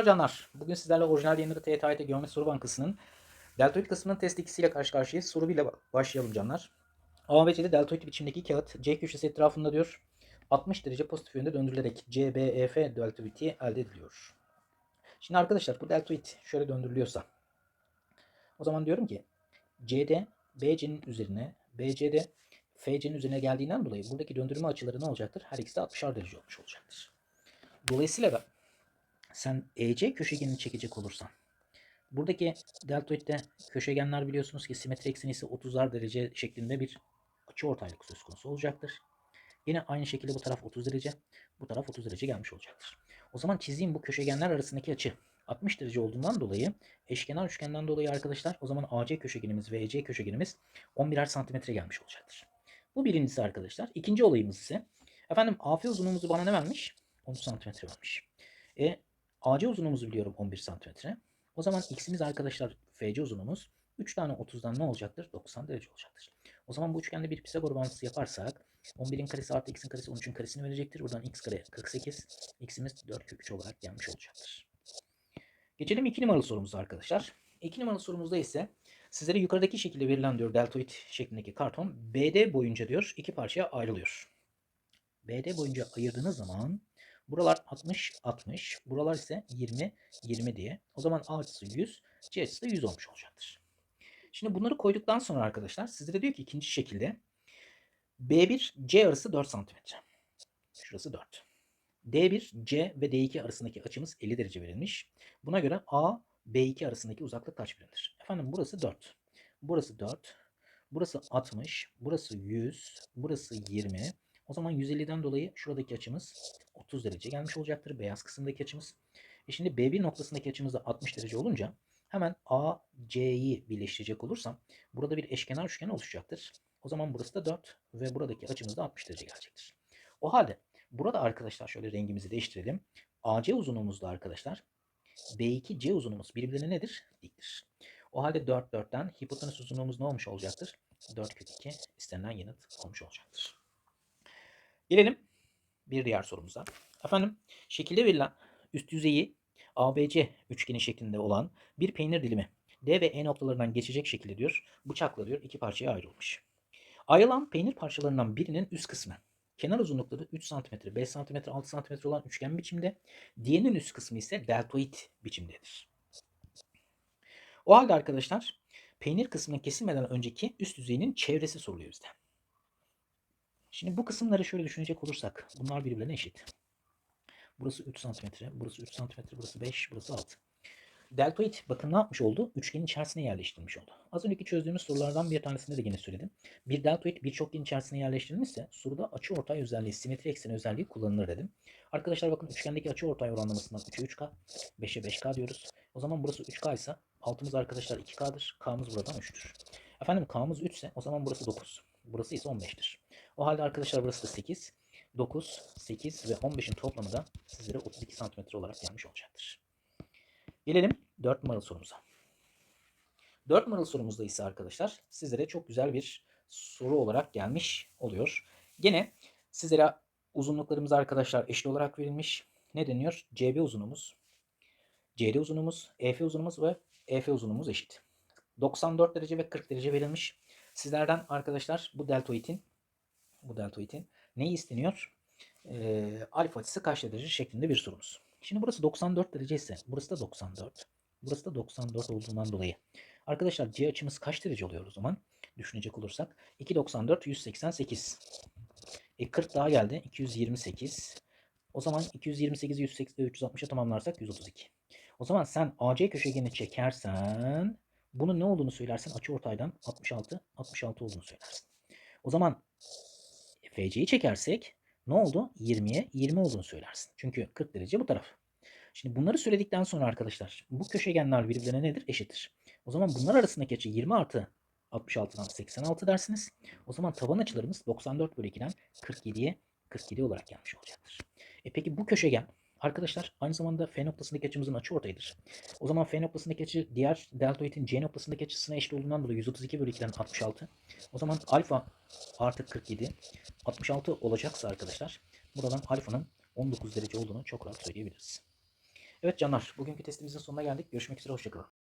Merhabalar canlar. Bugün sizlerle orijinal yayınları TYT Geometri Soru Bankası'nın deltoid kısmının test ikisiyle karşı karşıyayız. Soru ile başlayalım canlar. A ve C'de deltoid biçimdeki kağıt C köşesi etrafında diyor. 60 derece pozitif yönde döndürülerek CBEF deltoidi elde ediliyor. Şimdi arkadaşlar bu deltoid şöyle döndürülüyorsa o zaman diyorum ki CD BC'nin üzerine BC'de FC'nin üzerine geldiğinden dolayı buradaki döndürme açıları ne olacaktır? Her ikisi de 60'ar derece olmuş olacaktır. Dolayısıyla da sen EC köşegenini çekecek olursan buradaki deltoidde köşegenler biliyorsunuz ki simetri ekseni ise 30'lar derece şeklinde bir açı ortaylık söz konusu olacaktır. Yine aynı şekilde bu taraf 30 derece, bu taraf 30 derece gelmiş olacaktır. O zaman çizdiğim bu köşegenler arasındaki açı 60 derece olduğundan dolayı eşkenar üçgenden dolayı arkadaşlar o zaman AC köşegenimiz ve EC köşegenimiz 11'er santimetre gelmiş olacaktır. Bu birincisi arkadaşlar. İkinci olayımız ise efendim AF uzunluğumuzu bana ne vermiş? 13 santimetre vermiş. E AC uzunluğumuzu biliyorum 11 santimetre. O zaman x'imiz arkadaşlar FC uzunluğumuz 3 tane 30'dan ne olacaktır? 90 derece olacaktır. O zaman bu üçgende bir Pisagor bağıntısı yaparsak 11'in karesi artı x'in karesi 13'ün karesini verecektir. Buradan x kare 48, x'imiz 4 kök 3 olarak gelmiş olacaktır. Geçelim 2 numaralı sorumuza arkadaşlar. 2 numaralı sorumuzda ise sizlere yukarıdaki şekilde verilen diyor deltoid şeklindeki karton BD boyunca diyor iki parçaya ayrılıyor. BD boyunca ayırdığınız zaman buralar 60 60, buralar ise 20 20 diye. O zaman A açısı 100, C açısı da 100 olmuş olacaktır. Şimdi bunları koyduktan sonra arkadaşlar sizlere diyor ki ikinci şekilde B1 C arası 4 cm. Şurası 4. D1 C ve D2 arasındaki açımız 50 derece verilmiş. Buna göre A B2 arasındaki uzaklık kaç birimdir? Efendim burası 4. Burası 4. Burası 60. Burası 100. Burası 20. O zaman 150'den dolayı şuradaki açımız 30 derece gelmiş olacaktır. Beyaz kısımdaki açımız. E şimdi B1 noktasındaki açımız da 60 derece olunca hemen A, C'yi birleştirecek olursam burada bir eşkenar üçgen oluşacaktır. O zaman burası da 4 ve buradaki açımız da 60 derece gelecektir. O halde burada arkadaşlar şöyle rengimizi değiştirelim. AC uzunluğumuzda arkadaşlar B2C uzunluğumuz birbirine nedir? Diktir. O halde 4 4'ten hipotenüs uzunluğumuz ne olmuş olacaktır? 4 kök 2 istenilen yanıt olmuş olacaktır. Gelelim bir diğer sorumuza. Efendim şekilde verilen üst yüzeyi ABC üçgeni şeklinde olan bir peynir dilimi D ve E noktalarından geçecek şekilde diyor bıçakla diyor iki parçaya ayrılmış. Ayrılan peynir parçalarından birinin üst kısmı kenar uzunlukları 3 cm, 5 cm, 6 cm olan üçgen biçimde. Diğerinin üst kısmı ise deltoid biçimdedir. O halde arkadaşlar peynir kısmının kesilmeden önceki üst yüzeyinin çevresi soruluyor bizde. Şimdi bu kısımları şöyle düşünecek olursak bunlar birbirlerine eşit. Burası 3 cm, burası 3 cm, burası 5, burası 6. Deltoid bakın ne yapmış oldu? Üçgenin içerisine yerleştirilmiş oldu. Az önceki çözdüğümüz sorulardan bir tanesinde de yine söyledim. Bir deltoid bir çokgenin içerisine yerleştirilmişse soruda açı ortay özelliği, simetri ekseni özelliği kullanılır dedim. Arkadaşlar bakın üçgendeki açı ortay oranlamasından 3'e 3K, 5'e 5K diyoruz. O zaman burası 3K ise altımız arkadaşlar 2K'dır. K'mız buradan 3'tür. Efendim K'mız 3 ise o zaman burası 9. Burası ise 15'tir. O halde arkadaşlar burası da 8. 9, 8 ve 15'in toplamı da sizlere 32 cm olarak gelmiş olacaktır. Gelelim 4 numaralı sorumuza. 4 numaralı sorumuzda ise arkadaşlar sizlere çok güzel bir soru olarak gelmiş oluyor. Gene sizlere uzunluklarımız arkadaşlar eşit olarak verilmiş. Ne deniyor? CB uzunluğumuz, CD uzunluğumuz, EF uzunluğumuz ve EF uzunluğumuz eşit. 94 derece ve 40 derece verilmiş. Sizlerden arkadaşlar bu deltoidin bu deltoidin neyi isteniyor? Ee, alfa açısı kaç derece şeklinde bir sorumuz. Şimdi burası 94 derece ise burası da 94. Burası da 94 olduğundan dolayı. Arkadaşlar C açımız kaç derece oluyor o zaman? Düşünecek olursak. 294 188. E 40 daha geldi. 228. O zaman 228'i 180'e 360'a tamamlarsak 132. O zaman sen AC köşegenini çekersen bunun ne olduğunu söylersen açı ortaydan 66 66 olduğunu söylersin. O zaman FC'yi çekersek ne oldu? 20'ye 20 olduğunu söylersin. Çünkü 40 derece bu taraf. Şimdi bunları söyledikten sonra arkadaşlar bu köşegenler birbirine nedir? Eşittir. O zaman bunlar arasındaki açı 20 artı 66'dan 86 dersiniz. O zaman taban açılarımız 94 bölü 2'den 47'ye 47 olarak gelmiş olacaktır. E peki bu köşegen arkadaşlar aynı zamanda F noktasındaki açımızın açı ortayıdır. O zaman F noktasındaki açı diğer deltoidin C noktasındaki açısına eşit olduğundan dolayı 132 bölü 2'den 66. O zaman alfa artı 47 66 olacaksa arkadaşlar buradan alfanın 19 derece olduğunu çok rahat söyleyebiliriz. Evet canlar, bugünkü testimizin sonuna geldik. Görüşmek üzere, hoşçakalın.